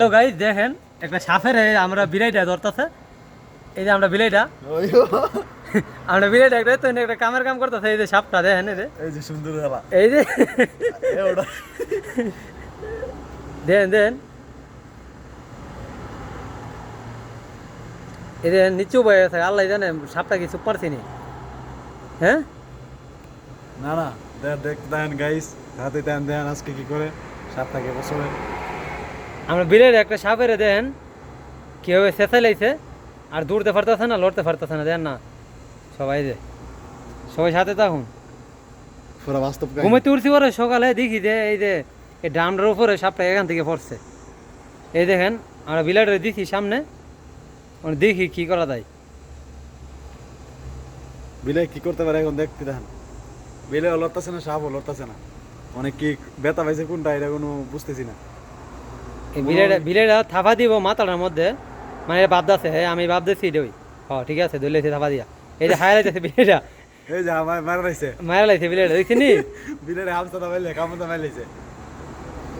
Hello guys দেখেন একটা সাপের আমরা বিলাইটা ধরতেছে। এই যে আমরা বিলাইটা। আমরা বিলাইটা একটা তো একটা কামের কাম করতেছে এই যে সাপটা দেখেন এই যে। এই যে সুন্দর এই যে। দেন দেন এই যে নিচু বয়ে আছে আল্লাহ জানে সাপটা কিছু পারছি নি হ্যাঁ? না না দেখ দেখ দেন গাইস হাতে দেন দেন আজকে কি করে সাতটাকে বছরে আমরা বিলের একটা সাপের দেন কেউ চেঁচা লাইছে আর দৌড়তে পারতেছে না লড়তে পারতেছে না দেন না। সবাই যে সবাই সাথে থাকুন। পুরো বাস্তব ঘুমাইতে উঠছি পরে সকালে দেখি যে এই যে এই ডামটার উপরে সাপটা এখান থেকে পড়ছে। এই দেখেন আমরা বিলাটে দিছি সামনে দেখি কি করা যায়। বিলে কি করতে পারে এখন দেখতে দেন। বিলে লড়তেছে না সাপ লড়তেছে না। অনেক কি ব্যথা পাইছে কোনটা এটা কোনো বুঝতেছি না। বিলেটা বিলেটা থাপা দিব মাথাটার মধ্যে। মানে ভাবতেছে হ্যাঁ আমি ভাবতেছি ওই। হ ঠিক আছে থাপা দিয়া। এই যে বিলেটা এই যে আমার মারা রয়েছে মারা লাইছে বিলেটা নি?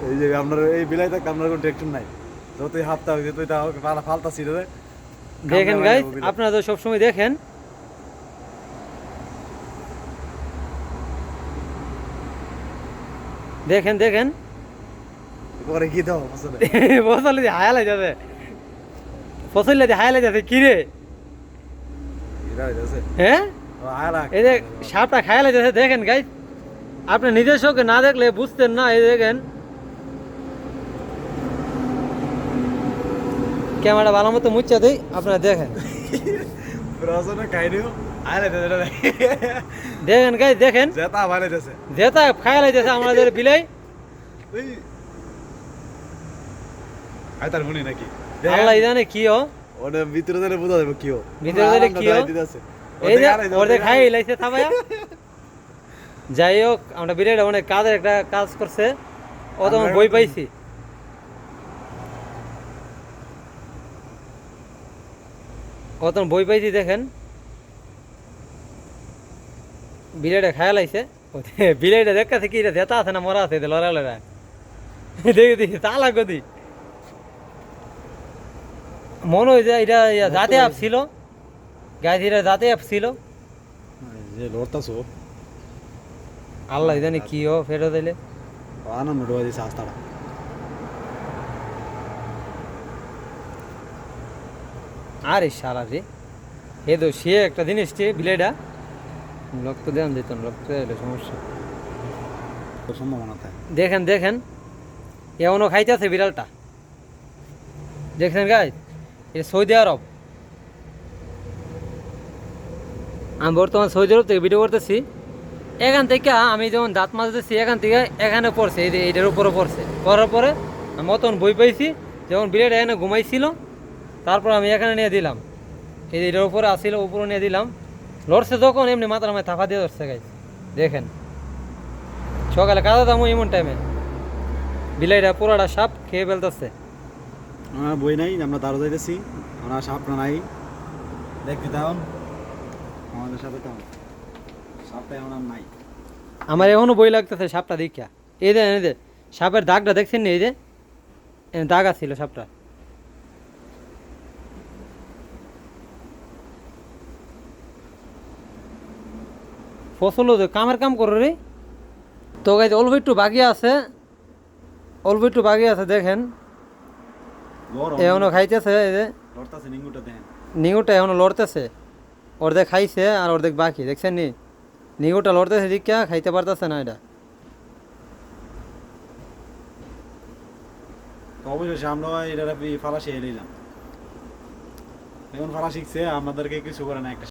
এই যে আপনার এই বিলাই থাকতে আপনার কোনো টেকশন নাই। যতই হাফতা হয়েছে তুই তা পালা ফালতা ছিল রে। দেখেন গাইজ আপনারা তো সবসময় দেখেন। দেখেন দেখেন। পরে কি দাও আসলে ফসল দিয়ে যাবে। ফসল দিয়ে হায়া যাবে কি রে? হ্যাঁ এই যে সাপটা খায়ালে যাচ্ছে দেখেন গাই আপনি নিজের চোখে না দেখলে বুঝতেন না এই দেখেন। ক্যামেরা ভালো মতো মুচ্ছা দিই আপনারা দেখেন। দেখেন। গাই দেখেন। যেটা খায়ালে যাচ্ছে আমাদের বিলাই। ওই আই তার মনে নাকি আল্লাহ জানে ওটা ভিতরে বোঝা যাবে কি ভিতরে কি এই যে খাই লাইছে থাবায়া যাই হোক আমরা বিরাট অনেক কাজের একটা কাজ করছে। ও বই পাইছি। ও বই পাইছি দেখেন। বিলেটে খায়া লাইছে। দেখাছে কি দেতা আছে না মরা আছে লড়া লড়া দেখি দেখি তালা গদি। মনে হয় যে এটা জাতে আপ ছিল। গাছ এটা জাতে আপ ছিল। যে লড়তাছো। আল্লাহ জানি কি ও ফেরত দিলে আনন্দ ডোয়া দিছে আস্তাটা আরে সারা রে। এ তো সে একটা জিনিস যে বিলেটা। রক্ত দেন দিত রক্ত দিলে সমস্যা। সম্ভাবনা থাকে দেখেন দেখেন। এমনও খাইতেছে বিড়ালটা। দেখছেন গাই এটা সৌদি আরব। আমি বর্তমান সৌদি আরব থেকে ভিডিও করতেছি। এখান থেকে আমি যেমন দাঁত মাজতেছি, এখান থেকে এখানে পড়ছে, এই এইটার উপরে পড়ছে। পড়ার পরে মতন বই পাইছি যখন বিলেট এখানে ঘুমাইছিল, তারপর আমি এখানে নিয়ে দিলাম। এই এটার উপরে আসছিল উপরে নিয়ে দিলাম। লড়ছে যখন, এমনি মাথার মাথায় থাপা দিয়ে ধরছে গাই দেখেন। সকালে কাদা দামো এমন টাইমে বিলাইটা পুরাটা সাপ খেয়ে ফেলতেছে। আমার বই নাই, আমরা দাঁড়ো যাইতেছি। আমরা সাপটা নাই। দেখতে দাও আমাদের সাথে তো সাপটা এখন নাই। আমার এখনও বই লাগতেছে সাপটা দেখিয়া। এই যে এই যে, সাপের দাগটা দেখছেন না, এই যে? দাগ আছিল সাপটা। ফসল কামের কাম করো রে। তো গাইজ অল্প একটু বাকি আছে। অল্প একটু বাকি আছে, দেখেন। এখনও খাইতেছে এই যে। লড়তাছে নিঙ্গুটা দেখেন। এখনও লড়তেছে। অর্ধেক খাইছে আর অর্ধেক বাকি দেখছেন নি? নিঙ্গুটা লড়তেছে দিক খাইতে পারতেছে না এটা। অবশেষে আমরা এটা ফালাসি নিলাম এখন ফালা শিখছে আমাদেরকে কিছু করে না একটা